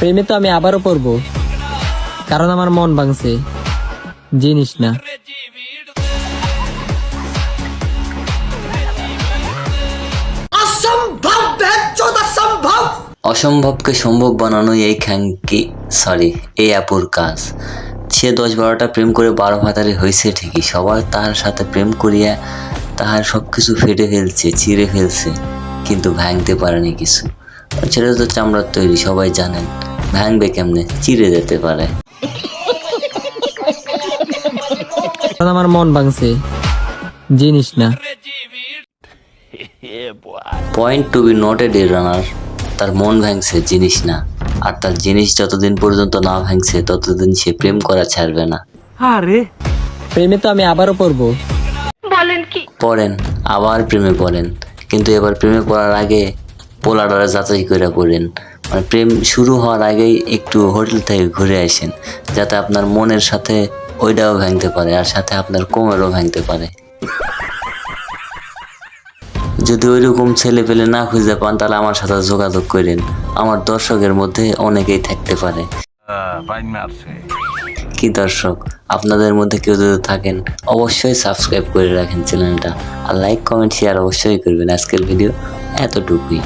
প্রেমে তো আমি আবারও পড়ব। কারণ আমার মন ভাঙছে। জিনিস না অসম্ভবকে সম্ভব বানানোই এই খ্যাঙ্কি সরি এই অ্যাপুর কাজ। সে দশ বারোটা প্রেম করে বারো ভাতারে হয়েছে ঠিকই। সবার তার সাথে প্রেম করিয়া তাহার সব কিছু ফেটে ফেলছে চিড়ে ফেলছে। কিন্তু ভাঙতে পারেনি কিছু। ছেলে তো চামড়ার তৈরি সবাই জানেন। ভাঙবে কেমনে? চিড়ে যেতে পারে। আমার মন ভাঙছে। জিনিস না। Point to be not a day runner তার মন ভাঙছে জিনিস না। আর তার জিনিস যতদিন পর্যন্ত না ভাঙছে ততদিন সে প্রেম করা ছাড়বে না। আরে। প্রেমে তো আমি আবারও পড়ব। বলেন কি? পড়েন আবার প্রেমে পড়েন। কিন্তু এবার প্রেমে পড়ার আগে পোলাডারে যাচাই করে পড়েন মানে প্রেম শুরু হওয়ার আগেই একটু হোটেল থেকে ঘুরে আসেন যাতে আপনার মনের সাথে ওইটাও ভাঙতে পারে আর সাথে আপনার কোমরও ভাঙতে পারে। যদি ওইরকম ছেলে পেলে না খুঁজে পান তাহলে আমার সাথে যোগাযোগ করেন। আমার দর্শকের মধ্যে অনেকেই থাকতে পারে। কি দর্শক আপনাদের মধ্যে কেউ যদি থাকেন অবশ্যই সাবস্ক্রাইব করে রাখেন চ্যানেলটা। আর লাইক কমেন্ট শেয়ার অবশ্যই করবেন। আজকের ভিডিও এতটুকুই।